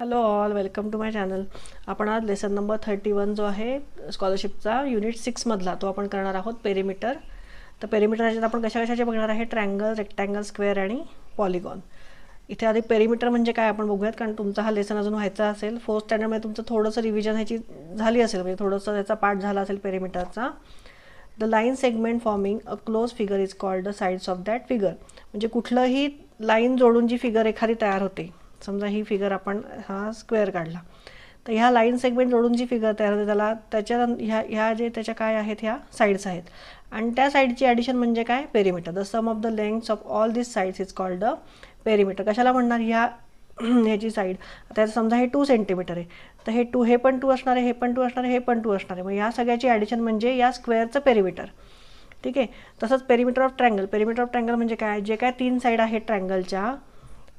Hello all welcome to my channel आपण आज lesson number thirty one जो आहे स्कॉलरशिपचा युनिट सिक्समधला तो आपण करणार आहोत पेरिमीटर तर पेरिमीटर ह्याच्यात आपण कशा कशाचे बघणार आहे? ट्रँगल रेक्टँगल स्क्वेअर आणि पॉलिगॉन इथे आधी पेरिमीटर म्हणजे काय आपण बघूयात कारण तुमचा हा लेसन अजून व्हायचा असेल. फोर्थ स्टँडर्डमध्ये तुमचं थोडंसं रिव्हिजन ह्याची झाली असेल म्हणजे थोडंसं त्याचा पार्ट झाला असेल पेरिमीटरचा the line segment forming a close figure is called the sides of that figure म्हणजे कुठलंही लाईन जोडून जी फिगर एखादी तयार होते समजा ही फिगर आपण हा स्क्वेअर काढला. तर ह्या लाईन सेगमेंट जोडून जी फिगर तयार होते त्याला त्याच्या ह्या ह्या जे त्याच्या काय आहेत ह्या साईड्स आहेत. आणि त्या साईडची ॲडिशन म्हणजे काय? Perimeter the sum of the lengths of all this sides is called the perimeter कशाला म्हणणार? ह्या ह्याची साईड आता समजा हे टू सेंटीमीटर आहे. तर हे टू हे पण टू असणार आहे हे पण टू असणार आहे हे पण टू असणार आहे. मग या सगळ्याची ॲडिशन म्हणजे या स्क्वेअरचं पेरीमीटर ठीक आहे? तसंच perimeter of triangle perimeter of triangle म्हणजे काय? जे काय तीन साईड आहेत ट्रँगलच्या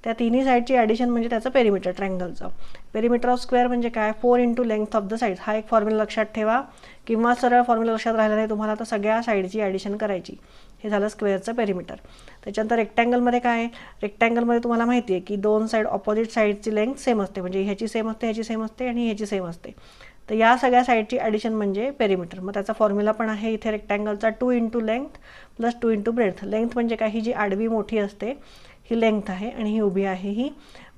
त्या तिन्ही साईडची ॲडिशन म्हणजे त्याचं पेरिमीटर ट्रँगलचं पेरीमीटर ऑफ स्क्वेअर म्हणजे काय? Four into length of the side हा एक फॉर्म्युला लक्षात ठेवा. किंवा सरळ फॉर्म्युला लक्षात राहिला नाही तुम्हाला तर सगळ्या साईडची ॲडिशन करायची. हे झालं स्क्वेअरचं पेरिमीटर त्याच्यानंतर रेक्टँगलमध्ये काय आहे? रेक्टँगलमध्ये तुम्हाला माहिती आहे की दोन साईड ऑपोजिट साईडची लेंथ सेम असते. म्हणजे ह्याची सेम असते ह्याची सेम असते आणि ह्याची सेम असते. तर या सगळ्या साईडची ॲडिशन म्हणजे पेरीमीटर मग त्याचा फॉर्म्युला पण आहे इथे रेक्टँगलचा two into length plus two into breadth length म्हणजे काय? ही जी आडवी मोठी असते ही लेंथ आहे आणि ही उभी आहे ही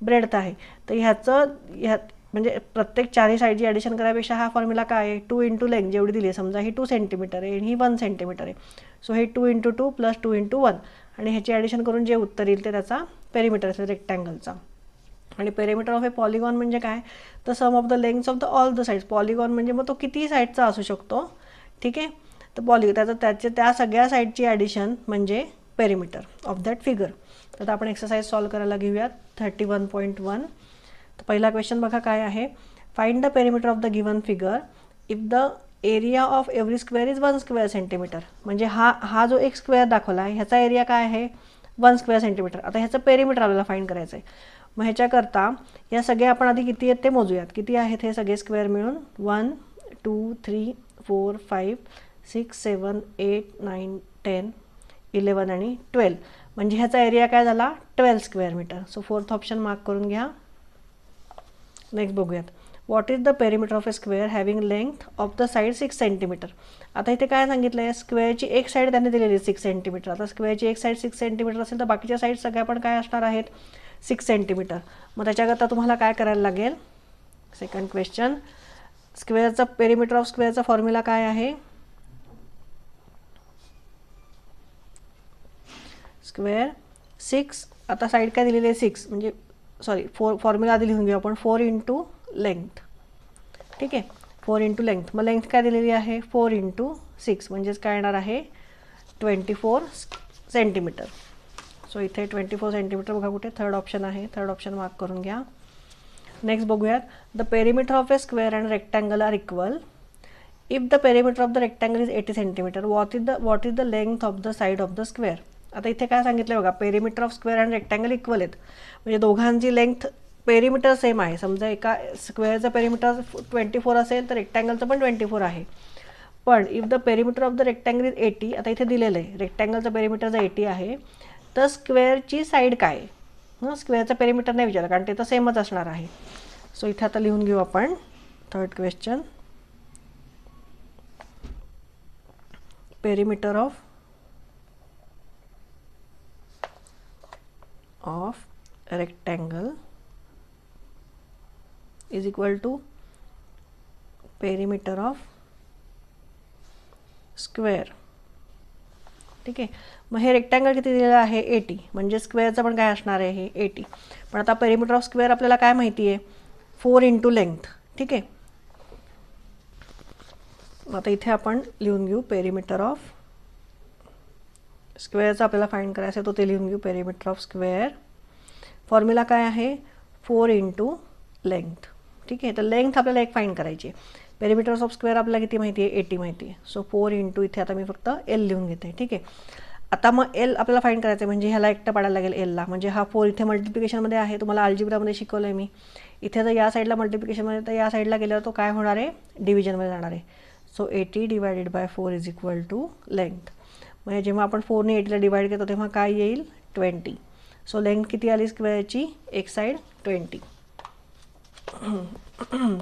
ब्रेडथ आहे. तर ह्याचं ह्या म्हणजे प्रत्येक चारही साईडची ॲडिशन करायपेक्षा हा फॉर्म्युला काय आहे? टू इंटू लेंथ जेवढी दिली आहे समजा ही टू सेंटीमीटर आहे आणि ही वन सेंटीमीटर आहे. सो हे two into two plus two into one आणि ह्याची ॲडिशन करून जे उत्तर येईल ते त्याचा पेरीमीटर असेल रेक्टँगलचा आणि पेरेमीटर ऑफ ए पॉलिगॉन म्हणजे काय? तर sum of the lengths of the all the sides polygon म्हणजे मग तो किती साईडचा असू शकतो. ठीक आहे? तर पॉलि त्याचं त्याच्या त्या सगळ्या साईडची ॲडिशन म्हणजे पेरीमीटर ऑफ दॅट फिगर तर आपण एक्सरसाइज सॉल्व करायला घेऊयात. थर्टी वन पॉईंट वन तर पहिला क्वेश्चन बघा काय आहे? Find the perimeter of the given figure if the area of every square is one square centimetre म्हणजे हा हा जो एक स्क्वेअर दाखवला आहे ह्याचा एरिया काय आहे? वन स्क्वेअर सेंटीमीटर आता ह्याचं पेरीमीटर आपल्याला फाईंड करायचं आहे. मग ह्याच्याकरता या सगळे आपण आधी किती आहेत ते मोजूयात. किती आहेत हे सगळे स्क्वेअर मिळून? One two three four five six seven eight nine ten eleven आणि ट्वेल्व म्हणजे ह्याचा एरिया काय झाला? Twelve square metre so fourth option mark करून घ्या. नेक्स्ट बघूयात. What is the perimeter of a square having length of the side six centimetre आता इथे काय सांगितलं आहे स्क्वेअरची एक साईड त्यांनी दिलेली सिक्स सेंटीमीटर आता स्क्वेअरची एक साईड सिक्स सेंटीमीटर असेल तर बाकीच्या साईड सगळ्या पण काय असणार आहेत? सिक्स सेंटीमीटर मग त्याच्याकरता तुम्हाला काय करायला लागेल? सेकंड क्वेश्चन स्क्वेअरचा पेरीमीटर ऑफ स्क्वेअरचा फॉर्म्युला काय आहे? स्क्वेअर सिक्स आता साईड काय दिलेली आहे सिक्स म्हणजे सॉरी फोर फॉर्म्युला आधी लिहून घेऊ फोर इंटू लेंथ ठीक आहे? फोर इंटू लेंथ मग लेंथ काय दिलेली आहे? फोर इंटू सिक्स म्हणजेच आहे? ट्वेंटी फोर सेंटीमीटर सो इथे ट्वेंटी फोर सेंटीमीटर बघा कुठे थर्ड ऑप्शन आहे. थर्ड ऑप्शन मार्क करून घ्या. नेक्स्ट बघूयात. The perimeter of a square and rectangle are equal if the perimeter of the rectangle is eighty centimetre what is the what is the length of the side of the square आता इथे काय सांगितलं बघा perimeter of square and rectangle equal आहेत. म्हणजे दोघांची length perimeter same आहे. समजा एका स्क्वेअरचं पेरीमीटर ट्वेंटी फोर असेल तर रेक्टँगलचं पण ट्वेंटी फोर आहे. पण if the perimeter of the rectangle is eighty आता इथे दिलेलं आहे रेक्टँगलचं पेरीमीटर जर एटी आहे तर स्क्वेअरची साईड काय? आहे स्क्वेअरचं पेरीमीटर नाही विचारलं कारण ते तर सेमच असणार आहे. सो इथे आता लिहून घेऊ आपण. Third question perimeter of of rectangle is equal to perimeter of square ठीक आहे. मग हे रेक्टँगल किती दिलेलं आहे? एटी म्हणजे स्क्वेअरचं पण काय असणार आहे? हे एटी पण आता पेरीमीटर ऑफ स्क्वेअर आपल्याला काय माहिती आहे? फोर इंटू लेंथ ठीक आहे. आता इथे आपण लिहून घेऊ पेरीमीटर ऑफ स्क्वेअरचा आपल्याला फाईंड करायचं आहे तो ते लिहून घेऊ पेरीमीटर ऑफ स्क्वेअर फॉर्म्युला काय आहे? फोर इंटू लेंथ ठीक आहे तर लेंथ आपल्याला एक फाईंड करायची आहे. पेरीमीटर्स ऑफ स्क्वेअर आपल्याला किती माहिती आहे? एटी माहिती आहे. सो फोर इंटू इथे आता मी फक्त एल लिहून घेते. ठीक आहे. आता मग एल आपल्याला फाईंड करायचं आहे म्हणजे ह्याला एकटं पाडायला लागेल एलला म्हणजे हा फोर इथे मल्टिप्लिकेशनमध्ये आहे तुम्हाला अल्जिब्रामध्ये शिकवलं आहे मी. इथे जर या साईडला मल्टिप्लिकेशनमध्ये तर या साईडला गेल्यावर तो काय होणार आहे? डिव्हिजनमध्ये जाणार आहे. So eighty divided by four is equal to length म्हणजे जेव्हा आपण फोरने एटीला डिवाईड करतो तेव्हा काय येईल? ट्वेंटी सो लेंथ किती आली स्क्वेअरची एक side twenty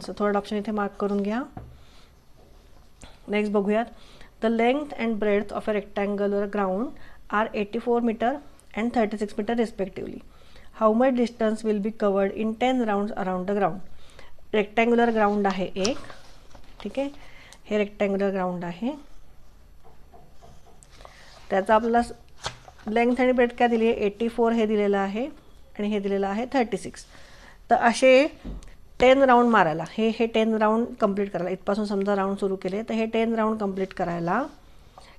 so third option इथे मार्क करून घ्या. नेक्स्ट बघूयात. The length and breadth of a rectangular ground are eighty four metre and thirty six metre respectively how much distance will be covered in ten round around the ground rectangular ground आहे एक. ठीक आहे? हे rectangular ground आहे. त्याचा आपल्याला length आणि bread काय दिली आहे एटी फोर हे दिलेलं आहे आणि हे दिलेलं आहे थर्टी सिक्स तर असे टेन राऊंड मारायला हे हे टेन राऊंड कंप्लीट करायला. इथपासून समजा राऊंड सुरू केले तर हे टेन राऊंड कंप्लीट करायला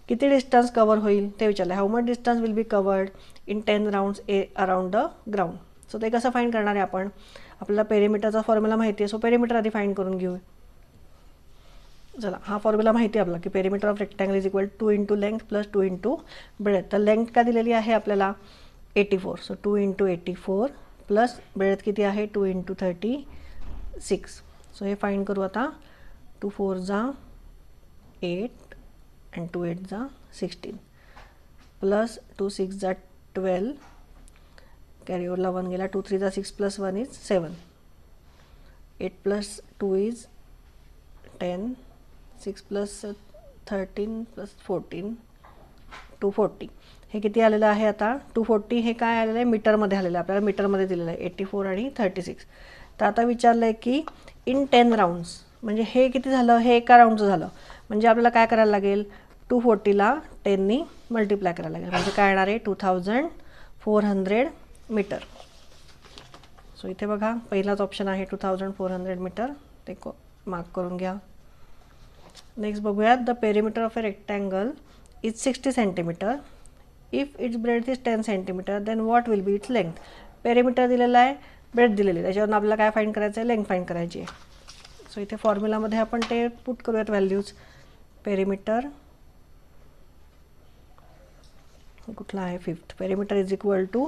किती डिस्टन्स कवर होईल ते विचारलं. How much distance will be covered in ten rounds a around the ground so ते कसं फाईंड करणार आहे आपण? आपल्याला पेरीमीटरचा फॉर्म्युला माहिती आहे सो पेरीमीटर आधी फाईंड करून घेऊ चला हा फॉर्म्युला माहिती आहे आपला की perimeter of rectangle is equal two into length plus two into breadth तर लेंथ का दिलेली आहे आपल्याला? Eighty four so two into eighty four plus breadth किती आहे? Two into thirty six so हे फाईंड करू आता. टू फोर जा एट अँड टू एट जा सिक्स्टीन प्लस टू सिक्स जा ट्वेल्व कॅरिओरला वन गेला. टू थ्री जा six plus one is seven eight plus two is ten six plus thirteen plus fourteen two forty. हे किती आलेलं आहे आता? टू फोर्टी हे काय आलेलं आहे? मीटरमध्ये आलेलं आहे. आपल्याला मीटरमध्ये दिलेलं आहे. एटी फोर आणि थर्टी सिक्स. तर आता विचारलं आहे की इन टेन राऊंड्स म्हणजे हे किती झालं? हे एका राऊंडचं झालं. म्हणजे आपल्याला काय करायला लागेल? टू फोर्टीला टेननी मल्टिप्लाय करायला लागेल. म्हणजे काय येणार आहे? Two thousand four hundred metre. So इथे बघा पहिलाच ऑप्शन आहे two thousand four hundred metre. ते को मार्क करून घ्या. नेक्स्ट बघूयात. The perimeter of a rectangle is sixty centimetre if its breadth is ten centimetre then what will be its length perimeter दिलेलं आहे ब्रेड दिलेली. त्याच्यावरून आपल्याला काय फाईंड करायचं आहे लेंथ फाईंड करायची आहे. सो इथे फॉर्म्युलामध्ये आपण ते पुट करूयात व्हॅल्यूज पेरीमीटर कुठला आहे? Fifth perimeter is equal to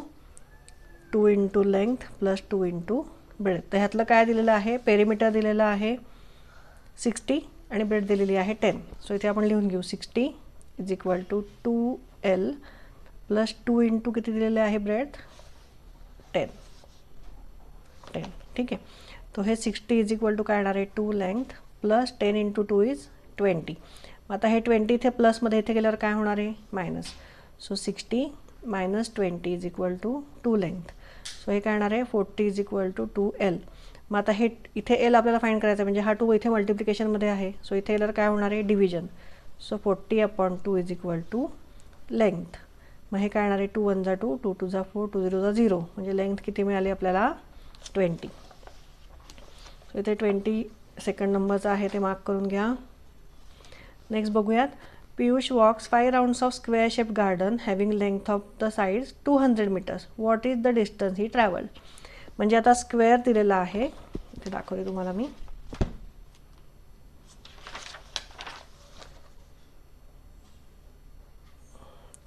two into length plus two into breadth तर ह्यातलं काय दिलेलं आहे? पेरीमीटर दिलेलं आहे सिक्स्टी आणि ब्रेड दिलेली आहे टेन सो इथे आपण लिहून घेऊ. Sixty is equal to two L plus two into किती दिलेले आहे ब्रेड टेन टेन ठीक आहे. तो हे सिक्स्टी इज इक्वल टू काय येणार आहे? Two length plus ten into two is twenty मग आता हे ट्वेंटी इथे प्लसमध्ये इथे गेल्यावर काय होणार आहे? Minus so sixty minus twenty is equal to two length so हे काय येणार आहे? Forty is equal to two L मग आता हे इथे एल आपल्याला फाईंड करायचं आहे म्हणजे हा टू इथे मल्टिप्लिकेशनमध्ये आहे. सो इथे एलर काय होणार आहे? Division so forty upon two is equal to length मग हे काय येणार आहे? टू वन जा टू टू टू जा फोर टू झिरो जा झिरो म्हणजे लेंथ किती मिळाली आपल्याला? ट्वेंटी सो इथे ट्वेंटी सेकंड नंबरचं आहे ते मार्क करून घ्या. नेक्स्ट बघूयात. Piyush walks five rounds of square shape garden having length of the sides two hundred metres what is the distance he travel म्हणजे आता स्क्वेअर दिलेला आहे. इथे दाखवते तुम्हाला मी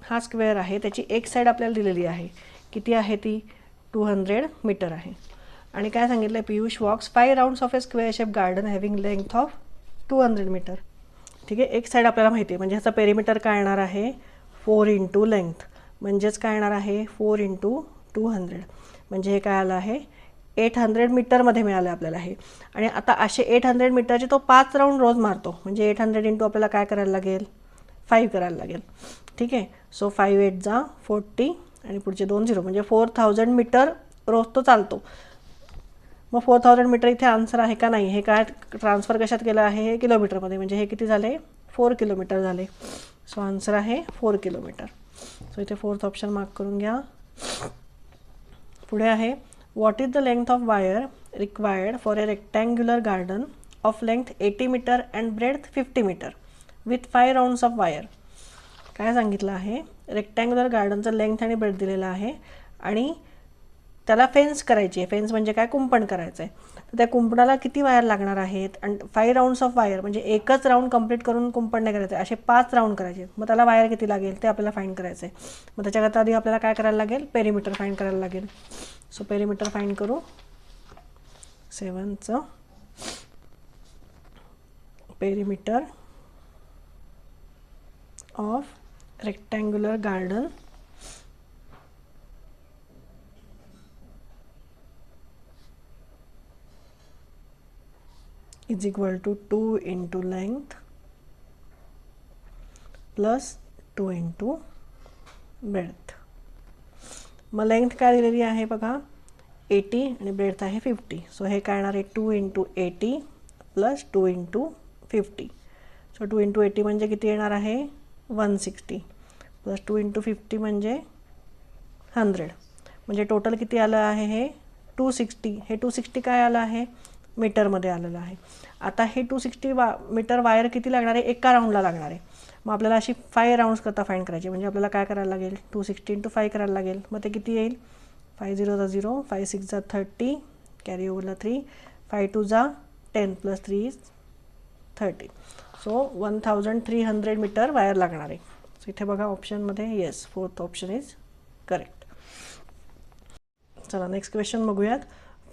हा स्क्वेअर आहे. त्याची एक साईड आपल्याला दिलेली आहे. किती आहे ती? टू हंड्रेड मीटर आहे. आणि काय सांगितलं आहे Piyush walks five rounds of a square shape garden having length of two hundred metre ठीक आहे? एक साईड आपल्याला माहिती आहे. म्हणजे ह्याचा पेरीमीटर काय येणार आहे? फोर इंटू लेंथ म्हणजेच काय येणार आहे? फोर इंटू टू हंड्रेड म्हणजे हे काय आलं आहे? एट हंड्रेड मीटरमध्ये मिळालं आपल्याला हे. आणि आता असे एट हंड्रेड मीटरचे तो पाच राऊंड रोज मारतो. म्हणजे एट हंड्रेड इंटू आपल्याला काय करायला लागेल? फाईव्ह करायला लागेल. ठीक आहे? सो फाईव्ह एट जा फोर्टी आणि पुढचे दोन झिरो म्हणजे फोर थाउजंड मीटर रोज तो चालतो. मग फोर थाउजंड मीटर इथे आन्सर आहे का नाही? हे काय ट्रान्सफर कशात केलं आहे? हे किलोमीटरमध्ये. म्हणजे हे किती झाले? फोर किलोमीटर झाले. सो आन्सर आहे फोर किलोमीटर. सो इथे फोर्थ ऑप्शन मार्क करून घ्या. पुढे आहे what is the length of wire required for a rectangular garden of length eighty metre and breadth fifty metre with five rounds of wire काय सांगितलं आहे? Rectangular गार्डनचं length आणि ब्रेथ दिलेलं आहे आणि त्याला फेन्स करायची आहे. फेन्स म्हणजे काय? कुंपण करायचं आहे त्या कुंपणाला किती वायर लागणार आहेत? आणि फाय राऊंड्स ऑफ वायर म्हणजे एकच राऊंड कंप्लीट करून कुंपण नाही करायचं. आहे असे पाच राऊंड करायचे. मग त्याला वायर किती लागेल? ते आपल्याला फाईंड करायचं आहे मग त्याच्याकरता आधी आपल्याला काय करायला लागेल? पेरीमीटर फाईंड करायला लागेल. सो पेरीमीटर फाईंड करू. सेवनचं perimeter of rectangular garden is equal to two into length plus two into breadth मग लेंथ काय दिलेली आहे बघा? एटी आणि ब्रेथ आहे फिफ्टी सो हे काय येणार आहे? Two into eighty plus two into fifty so two into eighty म्हणजे किती येणार आहे? One sixty plus two into fifty म्हणजे हंड्रेड म्हणजे टोटल किती आलं आहे हे? टू सिक्स्टी हे टू सिक्स्टी काय आलं आहे? मीटरमध्ये आलेलं आहे. आता हे टू सिक्स्टी वा मीटर वायर किती लागणार आहे? एका राऊंडला लागणार आहे. मग आपल्याला अशी फाय राऊंड्स करता फाईंड करायची म्हणजे आपल्याला काय करायला लागेल? टू सिक्स्टी इंटू फाय करायला लागेल. मग ते किती येईल? फाय झिरोचा झिरो फाय सिक्सचा thirty carry ओव्हरला three five two ten plus three is thirty so one thousand three hundred metre wire लागणार आहे. सो इथे बघा ऑप्शनमध्ये yes fourth option is correct चला नेक्स्ट क्वेश्चन बघूयात.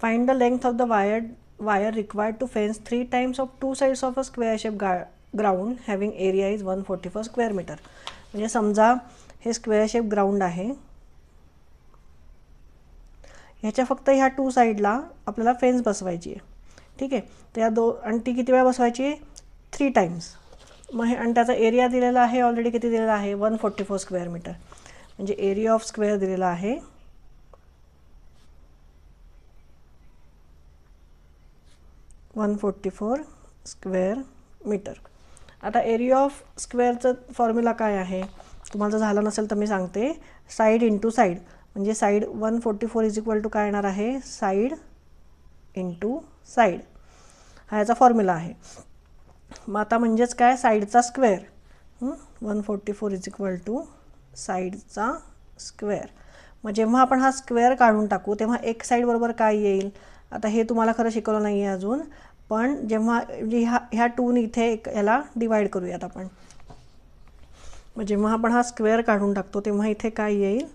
Find the length of the wire wire required to fence three times of two sides of a square shape गा ground having area is one forty four square metre म्हणजे समजा हे square shape ground आहे. ह्याच्या फक्त ह्या to साईडला आपल्याला फेन्स बसवायची आहे. ठीक आहे? तर या दो आणि ती किती वेळा बसवायची? आहे थ्री टाइम्स मग हे आणि त्याचा एरिया दिलेला आहे ऑलरेडी किती दिलेला आहे? One forty four square metre म्हणजे एरिया ऑफ स्क्वेअर दिलेला आहे. One forty four square metre आता एरिया ऑफ स्क्वेअरचं फॉर्म्युला काय आहे तुम्हाला जर झालं नसेल तर मी सांगते साईड इंटू साईड म्हणजे side one forty four is equal to काय येणार आहे साईड इंटू साईड हा याचा फॉर्म्युला आहे मग आता म्हणजेच काय साईडचा square one forty four is equal to साईडचा स्क्वेअर मग जेव्हा आपण हा स्क्वेअर काढून टाकू तेव्हा एक साईडबरोबर काय येईल आता हे तुम्हाला खरं शिकवलं नाही आहे अजून पण जेव्हा म्हणजे ह्या ह्या टून इथे एक याला डिवाईड करूयात आपण. मग जेव्हा आपण हा स्क्वेअर काढून टाकतो तेव्हा इथे काय येईल?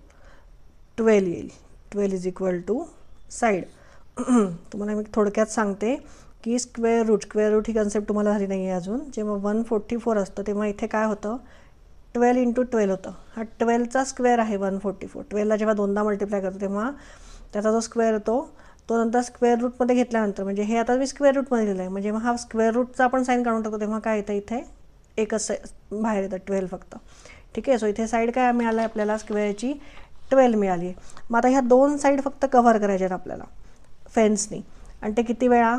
ट्वेल्व येईल. Twelve is equal to side तुम्हाला मी थोडक्यात सांगते की स्क्वेअर रूट स्क्वेअर रूट ही कन्सेप्ट तुम्हाला झाली नाही आहे अजून. जेव्हा वन फोर्टी फोर असतं तेव्हा इथे काय होतं? ट्वेल्व इंटू ट्वेल्व होतं. हा ट्वेल्वचा स्क्वेअर आहे वन फोर्टी फोर ट्वेल्वला जेव्हा दोनदा मल्टिप्लाय करतो तेव्हा त्याचा जो स्क्वेअर येतो तो नंतर स्क्वेअर रूटमध्ये घेतल्यानंतर म्हणजे हे आता मी स्क्वेअर रूटमध्ये लिहिलं आहे म्हणजे मग हा स्क्वेअर रूटचा आपण साईन काढून टाकतो तेव्हा काय येतं इथे? एकच बाहेर येतं ट्वेल्व फक्त. ठीक आहे? सो इथे साईड काय मिळालं आहे आपल्याला स्क्वेअरची ट्वेल्व मिळाली. आहे मग आता ह्या दोन साईड फक्त कव्हर करायच्या आहेत आपल्याला फेन्सनी आणि ते किती वेळा?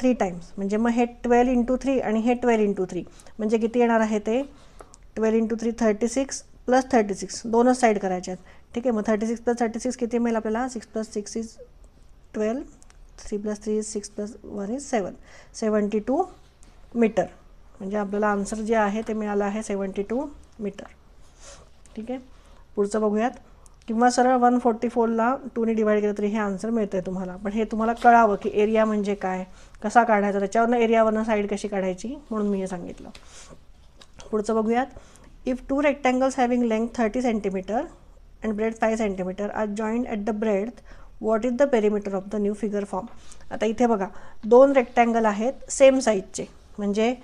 थ्री टाईम्स म्हणजे मग हे ट्वेल्व इंटू थ्री आणि हे ट्वेल्व इंटू थ्री म्हणजे किती येणार आहे ते? Twelve into three thirty six plus thirty six दोनच साईड करायच्या आहेत. ठीक आहे? मग thirty six plus thirty six किती मिळेल आपल्याला? Six plus six is twelve three plus three is six plus one is seven. Seventy two metre. म्हणजे आपल्याला आन्सर जे आहे ते मिळालं आहे सेवन्टी टू मीटर. ठीक आहे? पुढचं बघूयात. किंवा सरळ वन फोर्टी फोरला टूने डिवाईड केलं तरी हे आन्सर मिळतं आहे तुम्हाला. पण हे तुम्हाला कळावं की एरिया म्हणजे काय? कसा काढायचा? त्याच्यावरनं एरियावरनं साईड कशी काढायची? म्हणून मी हे सांगितलं. पुढचं बघूयात. If two rectangles having length thirty centimetre and breadth five centimetre are joint at the breadth what is the perimeter of the new figure form आता इथे बघा दोन रेक्टँगल आहेत सेम साईजचे म्हणजे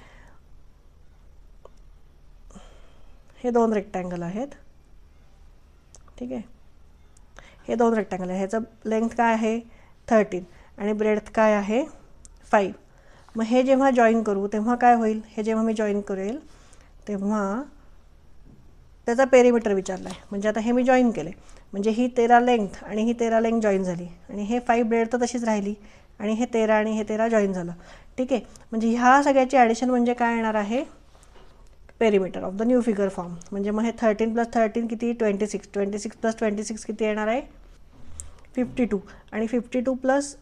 हे दोन रेक्टँगल आहेत. ठीक आहे? हे दोन रेक्टँगल आहे. ह्याचं लेंथ काय आहे? थर्टीन आणि ब्रेडथ काय आहे? फाईव्ह मग हे जेव्हा जॉईन करू तेव्हा काय होईल? हे जेव्हा मी जॉईन करेल तेव्हा त्याचा पेरीमीटर विचारला आहे म्हणजे आता हे मी जॉईन केले म्हणजे ही तेरा लेंथ आणि ही तेरा लेंथ जॉईन झाली. आणि हे फाईव्ह ब्रेड तर तशीच राहिली. आणि हे तेरा आणि हे तेरा जॉईन झालं. ठीक आहे? म्हणजे ह्या सगळ्याची ॲडिशन म्हणजे काय येणार आहे? Perimeter of the new figure form म्हणजे मग हे थर्टीन प्लस थर्टीन किती? Twenty six twenty six plus twenty six किती येणार आहे? फिफ्टी टू आणि fifty two plus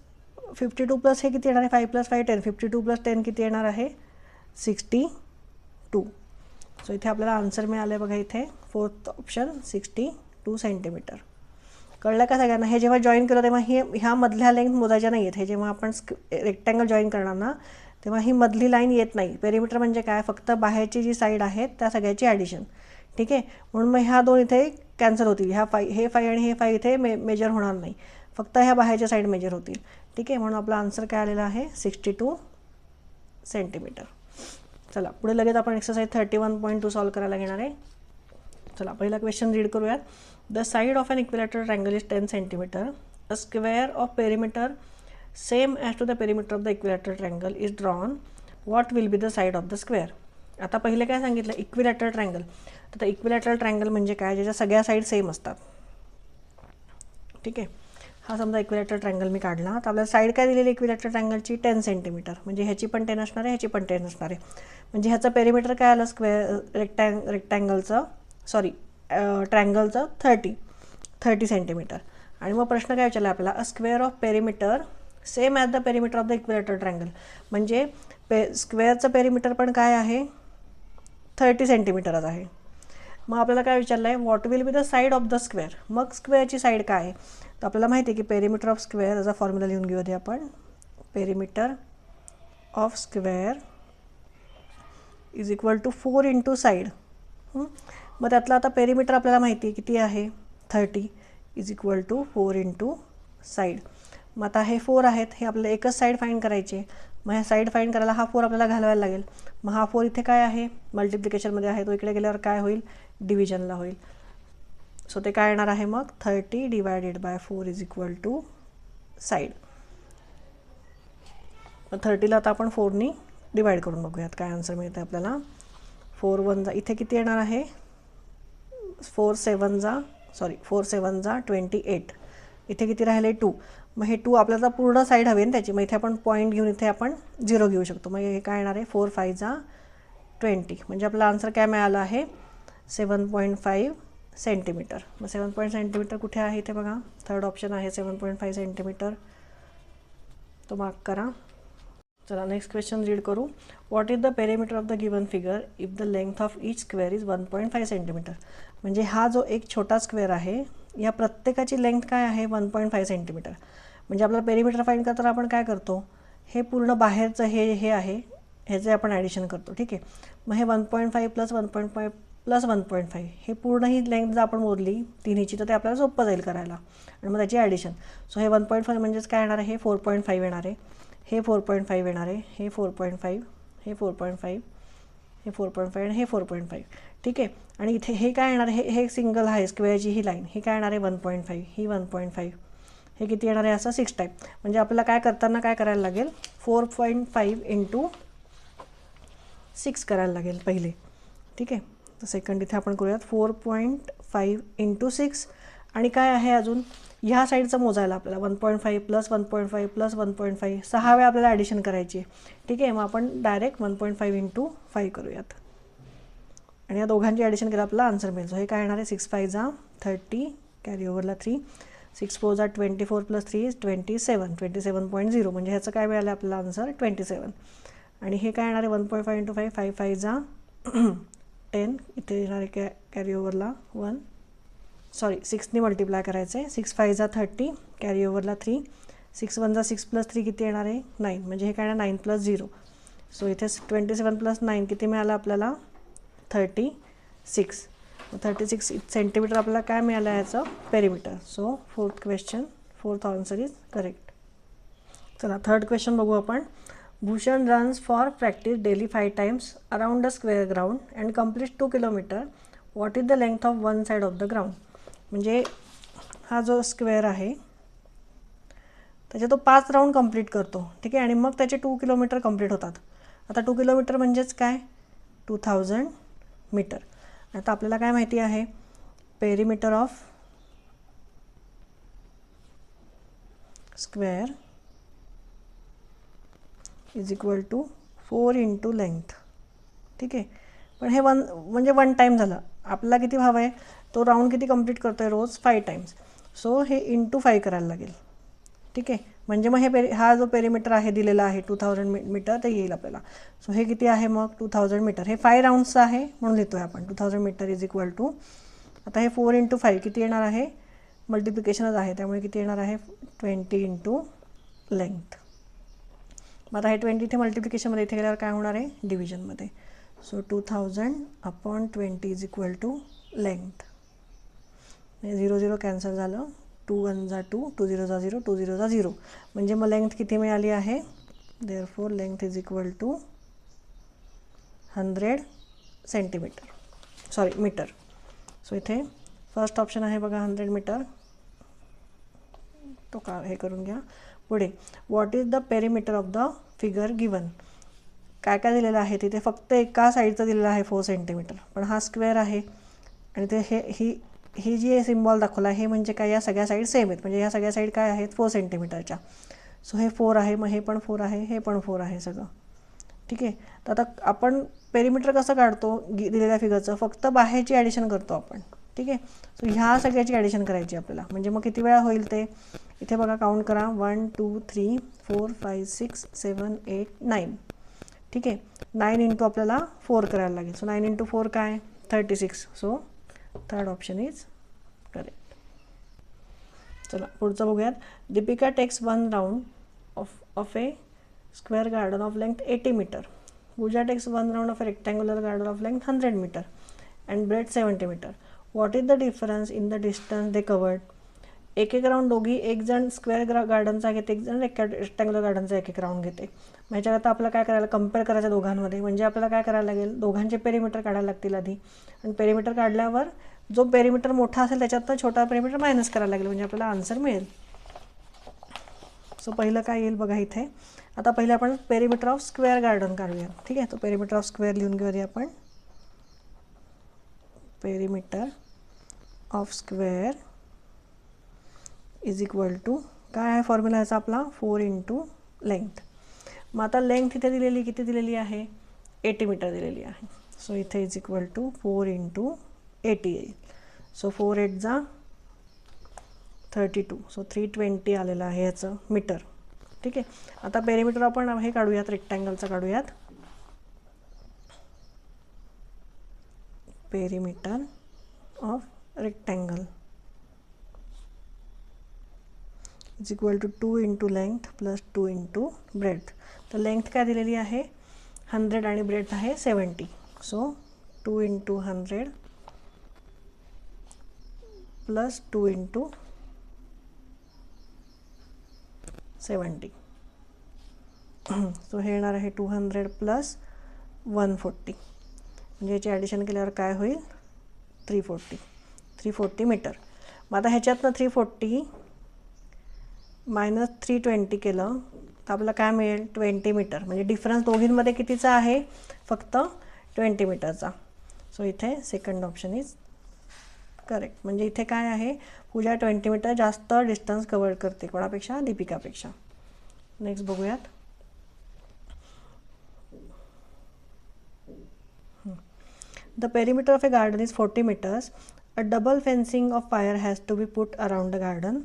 fifty two plus हे किती येणार आहे? Five plus five ten fifty two plus ten किती येणार आहे? सिक्स्टी टू सो इथे आपल्याला आन्सर मिळालं आहे बघा इथे. Fourth option sixty two centimetre कळलं का सगळ्यांना? हे जेव्हा जॉईन केलं तेव्हा हे ह्या मधल्या लेंथ मोजायच्या नाही आहेत हे जेव्हा आपण रेक्टँगल जॉईन करणार ना तेव्हा ही मधली लाईन येत नाही. पेरीमीटर म्हणजे काय? फक्त बाहेरची जी साईड आहे त्या सगळ्याची ॲडिशन ठीक आहे? म्हणून मग ह्या दोन इथे कॅन्सल होतील. ह्या फाय हे फाय आणि हे फाय इथे मे मेजर होणार नाही. फक्त ह्या बाहेरच्या साईड मेजर होतील. ठीक आहे? म्हणून आपला आन्सर काय आलेला आहे? सिक्स्टी टू सेंटीमीटर चला पुढे लगेच आपण exercise thirty one point two solve करायला घेणार आहे. चला पहिला क्वेश्चन रीड करूयात. The side of an equilateral triangle is ten centimetre a square of perimeter same as to the perimeter of the equilateral triangle is drawn what will be the side of the square आता पहिले काय सांगितलं? Equilateral triangle तर equilateral triangle म्हणजे काय? ज्याच्या सगळ्या side same असतात. ठीक आहे? हा समजा इक्विलॅटरल ट्रँगल मी काढला. तर आपल्याला साईड काय दिलेली इक्विलेटर ट्रँगलची टेन सेंटीमीटर म्हणजे ह्याची पण टेन असणार आहे ह्याची पण टेन असणार आहे. म्हणजे ह्याचं पेरिमीटर काय आलं? स्क्वेअर रेक्टँग रेक्टँगलचं सॉरी ट्रँगलचं थर्टी थर्टी सेंटीमीटर आणि मग प्रश्न काय विचारला आपल्याला? A square of perimeter same as the perimeter of the equilateral triangle म्हणजे पे स्क्वेअरचं पेरिमीटर पण काय आहे? थर्टी सेंटीमीटरच आहे. मग आपल्याला काय विचारलं आहे what will be the side of the square मग स्क्वेअरची साईड काय आहे? तर आपल्याला माहिती आहे की पेरिमीटर ऑफ स्क्वेअर याचा फॉर्म्युला लिहून घेऊ दे आपण. Perimeter of square is equal to four into side मग त्यातलं आता पेरिमीटर आपल्याला माहिती आहे किती आहे? Thirty is equal to four into side मग आता हे फोर आहेत हे आपल्याला एकच साईड फाईंड करायचे मग ह्या साईड फाईंड करायला हा फोर आपल्याला घालवायला लागेल. मग हा फोर इथे काय आहे? मल्टिप्लिकेशनमध्ये आहे तो इकडे गेल्यावर काय होईल? डिव्हिजनला होईल. सो ते काय येणार आहे मग? Thirty divided by four is equal to side मग थर्टीला आता आपण फोरनी डिवाईड करून बघूयात. काय आन्सर मिळतं आपल्याला? फोर वन जा इथे किती येणार आहे? फोर सेवन जा सॉरी फोर सेवन जा ट्वेंटी एट इथे किती राहिले? टू मग हे टू आपल्याला पूर्ण साईड हवी ना त्याची. मग इथे आपण पॉईंट घेऊन इथे आपण झिरो घेऊ शकतो. मग हे काय येणार आहे? फोर फायचा ट्वेंटी म्हणजे आपला आन्सर काय मिळाला आहे? Seven point five centimetre. मग सेवन पॉईंट सेंटीमीटर कुठे आहे इथे बघा. थर्ड ऑप्शन आहे सेवन पॉईंट फाईव्ह सेंटीमीटर. तो मार्क करा. चला नेक्स्ट क्वेश्चन रीड करू. What is the perimeter of the given figure if the length of each square is one point five centimetre म्हणजे हा जो एक छोटा स्क्वेअर आहे या प्रत्येकाची लेंथ काय आहे? वन पॉईंट फाईव्ह सेंटीमीटर म्हणजे आपल्याला पेरिमीटर फाईंड करताना आपण काय करतो? हे पूर्ण बाहेरचं हे हे आहे. ह्याचे आपण ॲडिशन करतो. ठीक आहे. मग हे one point five plus one point five plus one point five हे पूर्ण ही लेंथ जर आपण मोजली तिन्हीची तर ते आपल्याला सोपं जाईल करायला. आणि मग त्याची ॲडिशन सो हे वन पॉईंट फाईव्ह म्हणजेच काय येणार आहे? हे फोर पॉईंट फाईव्ह येणार आहे. हे फोर पॉईंट फाईव्ह येणार आहे. हे फोर पॉईंट फाईव्ह हे फोर पॉईंट फाईव्ह हे फोर पॉईंट फाईव्ह आणि हे फोर पॉईंट फाईव्ह ठीक आहे? आणि इथे हे काय येणार आहे? हे सिंगल आहे स्क्वेअरची ही लाईन हे काय येणार आहे? वन पॉईंट फाईव्ह ही वन पॉईंट फाईव्ह हे किती येणार आहे? असं सिक्स टाईप म्हणजे आपल्याला काय करताना काय करायला लागेल? Four point five into six करायला लागेल पहिले. ठीक आहे? तर सेकंड इथे आपण करूयात. Four point five into six आणि काय आहे अजून? ह्या साईडचं मोजायला आपल्याला. One point five plus one point five plus one point five सहा वेळा आपल्याला ॲडिशन करायची आहे. ठीक आहे मग आपण direct one point five into five करूयात. आणि या दोघांची ॲडिशन केलं आपल्याला आन्सर मिळतो हे काय येणार आहे? सिक्स फाय जा थर्टी कॅरी ओव्हरला थ्री सिक्स फोर जा twenty four plus three is twenty seven twenty seven point zero म्हणजे ह्याचं काय मिळालं आपल्याला आन्सर ट्वेंटी सेवन आणि हे काय येणार आहे? One point five into five five five जा टेन इथे येणार आहे कॅ कॅरी ओव्हरला वन सॉरी सिक्सनी मल्टिप्लाय करायचं आहे सिक्स फायजा thirty carry ओव्हरला three six one six plus three किती येणार आहे? नाईन म्हणजे हे काय नाईन प्लस झिरो सो इथे ट्वेंटी सेवन प्लस नाईन किती मिळालं आपल्याला? Thirty six thirty six centimetre आपल्याला काय मिळालं आहे याचं? Perimeter so fourth question fourth answer is correct चला थर्ड क्वेश्चन बघू आपण. Bhushan runs for practice daily five times around the square ground and complete two kilometre what is the length of one side of the ground म्हणजे हा जो square आहे त्याचे तो पाच राऊंड कंप्लीट करतो ठीक आहे? आणि मग त्याचे टू किलोमीटर कंप्लीट होतात. आता टू किलोमीटर म्हणजेच काय? टू थाउजंड मीटर आता आपल्याला काय माहिती आहे? Perimeter of square is equal to four into length ठीक आहे? पण हे वन म्हणजे वन टाईम झालं. आपला किती हवं आहे? तो राऊंड किती कंप्लीट करतो आहे रोज? फाय टाईम्स सो हे इंटू फाय करायला लागेल. ठीक आहे? म्हणजे मग हे पेरी हा जो पेरीमीटर आहे दिलेला आहे टू थाउजंड मी मीटर ते येईल आपल्याला. सो हे किती आहे मग? टू थाउजंड मीटर हे फाय राऊंड्सचं आहे म्हणून लिहितो आहे आपण. Two thousand metre is equal to आता हे फोर इंटू फाय किती येणार आहे? मल्टिप्लिकेशनच आहे त्यामुळे किती येणार आहे? ट्वेंटी इंटू लेंथ मग आता हे ट्वेंटी इथे मल्टिप्लिकेशनमध्ये इथे गेल्यावर काय होणार आहे? डिव्हिजनमध्ये so two thousand upon twenty is equal to length zero zero cancel झालं. टू वन जा टू टू झिरो जा झिरो टू झिरो जा झिरो म्हणजे मग लेंथ किती मिळाली आहे? There four length is equal to hundred centimetre sorry metre so इथे फ़र्स्ट ऑप्शन आहे बघा हंड्रेड मीटर तो का हे करून घ्या. What is the perimeter of the figure given काय काय दिलेलं आहे? तिथे फक्त एका साईडचं दिलेलं आहे फोर सेंटीमीटर पण हा स्क्वेअर आहे आणि ते हे ही ही जी सिम्बॉल दाखवला आहे हे म्हणजे काय? या सगळ्या साईड सेम आहेत. म्हणजे या सगळ्या साईड काय आहेत? फोर सेंटीमीटरच्या सो हे फोर आहे मग हे पण फोर आहे हे पण फोर आहे सगळं. ठीक आहे? तर आता आपण पेरीमीटर कसं काढतो? गी दिलेल्या फिगरचं फक्त बाहेरची ॲडिशन करतो आपण. ठीक आहे? सो ह्या सगळ्याची ॲडिशन करायची आपल्याला. म्हणजे मग किती वेळा होईल ते? इथे बघा काउंट करा. One two three four five six seven eight nine ठीक आहे? नाईन इंटू आपल्याला फोर करायला लागेल. सो नाईन इंटू फोर काय? Thirty six so third option is correct चला पुढचं बघूयात. Deepika takes one round off off a square garden of length eighty metre Pooja takes one round of a rectangular garden of length hundred metre and breadth seventy metre what is the difference in the distance they covered एक एक round दोघी एक जण square ग्रा गार्डनचा घेते एक जण rect rectangular गार्डनचा एक एक राऊंड घेते. मग ह्याच्याकरता आपलं काय करायला कंपेअर करायचं दोघांमध्ये. म्हणजे आपल्याला काय करायला लागेल? दोघांचे पेरीमीटर काढायला लागतील आधी. आणि पेरीमीटर काढल्यावर जो पेरीमीटर मोठा असेल त्याच्यात छोटा पेरीमीटर मायनस करायला लागेल. म्हणजे आपल्याला आन्सर मिळेल. सो पहिलं काय येईल बघा इथे. आता पहिलं आपण पेरीमीटर ऑफ स्क्वेअर गार्डन काढूया. ठीक आहे? तो पेरीमीटर ऑफ स्क्वेअर लिहून घेऊया आपण. Perimeter of square is equal to काय आहे फॉर्म्युला याचा आपला? फोर इंटू लेंथ मग आता लेंथ इथे दिलेली किती दिलेली आहे? एटी मीटर दिलेली आहे. सो इथे is equal to four into eighty येईल सो फोर एट जा thirty two so three twenty आलेलं आहे ह्याचं मीटर ठीक आहे? आता पेरीमीटर आपण हे काढूयात रेक्टँगलचं काढूयात. Perimeter of rectangle is equal to two into length plus two into breadth तर लेंथ काय दिलेली आहे? हंड्रेड आणि ब्रेथ आहे seventy so two into hundred plus two into seventy so हे येणार आहे two hundred plus one forty म्हणजे याची ॲडिशन केल्यावर काय होईल? Three forty three forty metre मग आता ह्याच्यातनं three forty minus three twenty केलं तर आपल्याला काय मिळेल? ट्वेंटी मीटर म्हणजे डिफरन्स दोघींमध्ये कितीचा आहे? फक्त ट्वेंटी मीटरचा सो इथे सेकंड ऑप्शन इज करेक्ट म्हणजे इथे काय आहे? पूजा ट्वेंटी मीटर जास्त डिस्टन्स कवर करते कोणापेक्षा? दीपिकापेक्षा. नेक्स्ट बघूयात. The perimeter of a garden is forty metres a double fencing of wire has to be put around the garden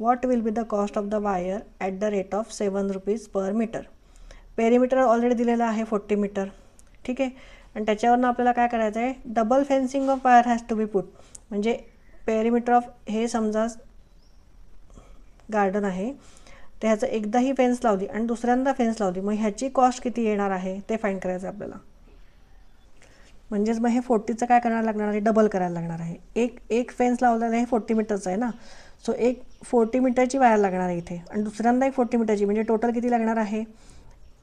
what will be the cost of the wire at the rate of seven rupees per metre perimeter already दिलेलं आहे forty metre ठीक आहे? आणि त्याच्यावरनं आपल्याला काय करायचं आहे? Double fencing of wire has to be put म्हणजे पेरीमीटर ऑफ हे समजा गार्डन आहे. ते ह्याचं एकदाही फेन्स लावली आणि दुसऱ्यांदा फेन्स लावली मग ह्याची कॉस्ट किती येणार आहे? ते फाईंड करायचं आपल्याला. म्हणजेच मग हे फोर्टीचं काय करायला लागणार आहे? डबल करायला लागणार आहे. एक एक फेन्स लावलेला हे फोर्टी मीटरचं आहे ना? सो एक फोर्टी मीटरची वायर लागणार आहे इथे. आणि दुसऱ्यांदा एक फोर्टी मीटरची म्हणजे टोटल किती लागणार आहे?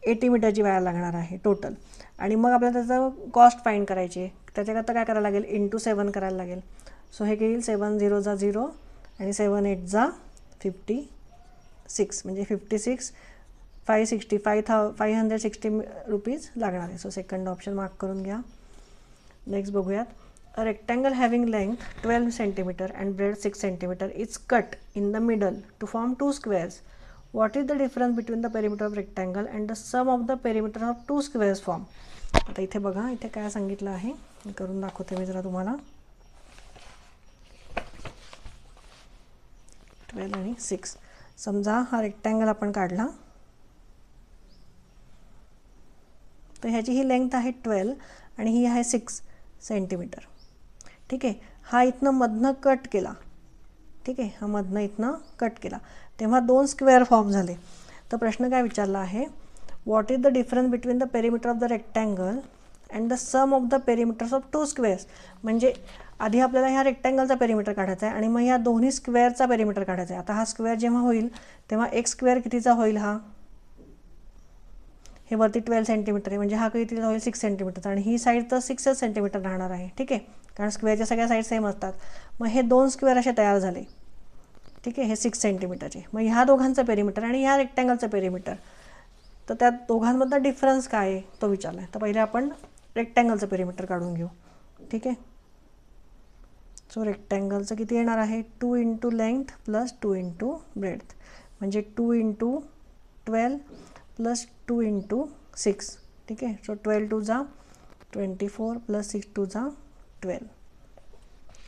एटी मीटरची वायर लागणार आहे टोटल आणि मग आपल्याला त्याचं कॉस्ट फाईंड करायची आहे. त्याच्याकरता काय करायला लागेल? इंटू सेवन करायला लागेल. सो हे घेईल सेवन झिरो जा झिरो आणि सेवन एट जा फिफ्टी सिक्स म्हणजे fifty six five sixty five थाउ five hundred sixty rupees लागणार आहे. सो सेकंड ऑप्शन मार्क करून घ्या. नेक्स्ट बघूयात. A rectangle having length twelve centimetre and breadth six centimetre is cut in the middle to form two squares what is the difference between the perimeter of rectangle and the sum of the perimeter of two squares form आता इथे बघा इथे काय सांगितलं आहे? करून दाखवते मी जरा तुम्हाला. ट्वेल्व आणि सिक्स समजा हा रेक्टँगल आपण काढला. तर ह्याची ही लेंथ आहे ट्वेल्व आणि ही आहे सिक्स सेंटीमीटर. ठीक आहे? हा इथनं मधनं कट केला. ठीक आहे? हा मधनं इथनं कट केला. तेव्हा दोन स्क्वेअर फॉर्म झाले. तर प्रश्न काय विचारला आहे? What is the difference between the perimeter of the rectangle and the sum of the perimeters of two squares म्हणजे आधी आपल्याला ह्या रेक्टँगलचा पेरीमीटर काढायचा आहे आणि मग ह्या दोन्ही स्क्वेअरचा पेरीमीटर काढायचा आहे. आता हा स्क्वेअर जेव्हा होईल तेव्हा एक स्क्वेअर कितीचा होईल हा? हे वरती ट्वेल्व सेंटीमीटर आहे म्हणजे हा किती होईल सिक्स सेंटीमीटर. आणि ही साईड तर सिक्सच सेंटीमीटर राहणार आहे ठीक आहे? कारण स्क्वेअरच्या सगळ्या साईड सेम असतात. मग हे दोन स्क्वेअर असे तयार झाले ठीक आहे? हे सिक्स सेंटीमीटरचे. मग ह्या दोघांचं पेरीमीटर आणि ह्या रेक्टँगलचं पेरीमीटर तर त्या दोघांमधला डिफरन्स काय आहे? तो विचारला आहे तर पहिले आपण रेक्टँगलचं पेरीमीटर काढून घेऊ ठीक आहे? सो रेक्टँगलचं किती येणार आहे? Two into length plus two into breadth म्हणजे two into twelve plus two into six ठीक आहे? सो ट्वेल्व टू जा twenty four plus six two जा ट्वेल्व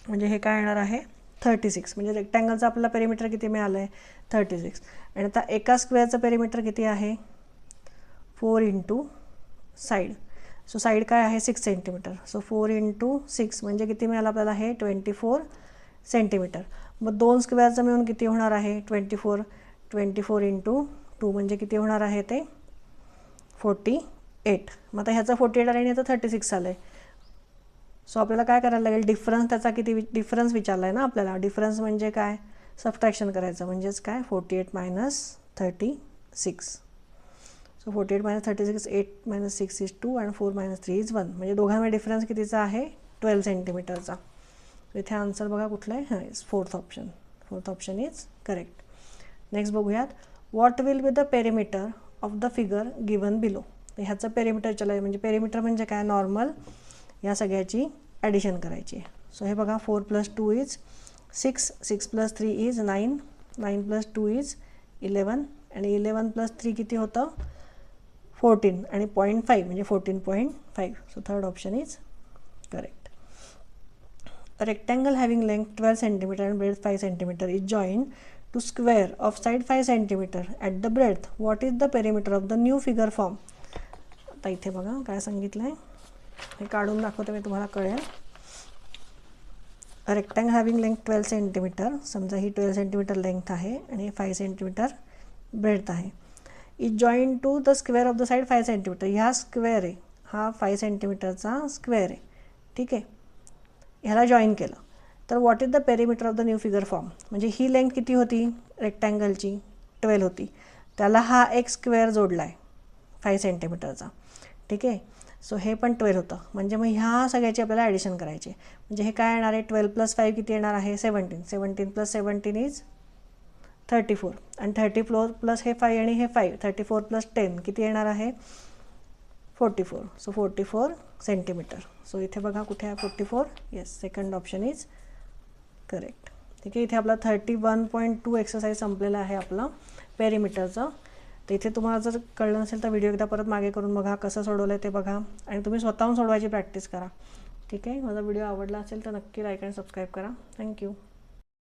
म्हणजे हे काय येणार आहे? थर्टी सिक्स म्हणजे रेक्टँगलचा आपल्याला पेरीमीटर किती मिळालं आहे थर्टी सिक्स आणि आता एका स्क्वेअरचं पेरीमीटर किती आहे? Four into side so side काय आहे? Six centimetre so four into six म्हणजे किती मिळालं आपल्याला हे? ट्वेंटी फोर सेंटीमीटर मग दोन स्क्वेअरचं मिळून किती होणार आहे? Twenty four twenty four into two म्हणजे किती होणार आहे ते? Forty eight. मग आता ह्याचं फोर्टी एट आला आणि ह्याचं थर्टी सिक्स आलं आहे सो आपल्याला काय करायला लागेल? डिफरन्स त्याचा किती डिफरन्स विचारला आहे ना आपल्याला. डिफरन्स म्हणजे काय? सबट्रॅक्शन करायचं. म्हणजेच काय? Forty eight minus thirty six. So forty eight minus thirty six eight minus six is two and four minus three is one म्हणजे दोघांमध्ये डिफरन्स कितीचा आहे? ट्वेल्व सेंटीमीटरचा इथे आन्सर बघा कुठलं आहे? हां is fourth option fourth option is correct next बघूयात. What will be the perimeter of the figure given below ह्याचं पेरिमीटर चला म्हणजे पेरिमीटर म्हणजे काय? नॉर्मल या सगळ्याची ॲडिशन करायची आहे. सो हे बघा four plus two is six six plus three is nine nine plus two is eleven आणि इलेवन प्लस थ्री किती होतं? फोर्टीन आणि पॉईंट फाईव्ह म्हणजे fourteen point five so third option is correct rectangle having length twelve centimetre and breadth five centimetre is join to square of side 5 centimeter at the breadth. What is the perimeter of the new figure form? आता इथे बघा, काय सांगितलं आहे हे काढून दाखवते मी तुम्हाला कळेल. Rectangle having length twelve centimetre समजा ही ट्वेल्व सेंटीमीटर लेंथ आहे आणि फाय सेंटीमीटर ब्रेडथ आहे. Is join to the square of the side five centimetre ह्या स्क्वेअर आहे. हा फाय सेंटीमीटरचा स्क्वेअर आहे. ठीक आहे? ह्याला जॉईन केलं. तर what is the perimeter of the new figure form म्हणजे ही लेंथ किती होती? रेक्टँगलची ट्वेल्व होती. त्याला हा एक स्क्वेअर जोडला आहे. फाय सेंटीमीटरचा ठीक आहे? सो हे पण ट्वेल्व होतं. म्हणजे मग ह्या सगळ्याची आपल्याला ॲडिशन करायची म्हणजे हे काय येणार आहे? ट्वेल्व प्लस फाईव्ह किती येणार आहे? Seventeen seventeen plus seventeen is thirty four आणि थर्टी फोर प्लस हे फाईव्ह आणि हे five thirty four plus ten किती येणार आहे? Forty four so forty four centimetre so इथे बघा कुठे आहे forty four yes second option is correct ठीक आहे इथे आपला thirty one point two exercise संपलेला आहे आपलं पेरीमीटरचं तर इथे तुम्हाला जर कळलं नसेल तर व्हिडिओ एकदा परत मागे करून बघा कसं सोडवलं आहे ते बघा. आणि तुम्ही स्वतःहून सोडवायची प्रॅक्टिस करा. ठीक आहे माझा व्हिडिओ आवडला असेल तर नक्की लाईक आणि सबस्क्राईब करा. थँक्यू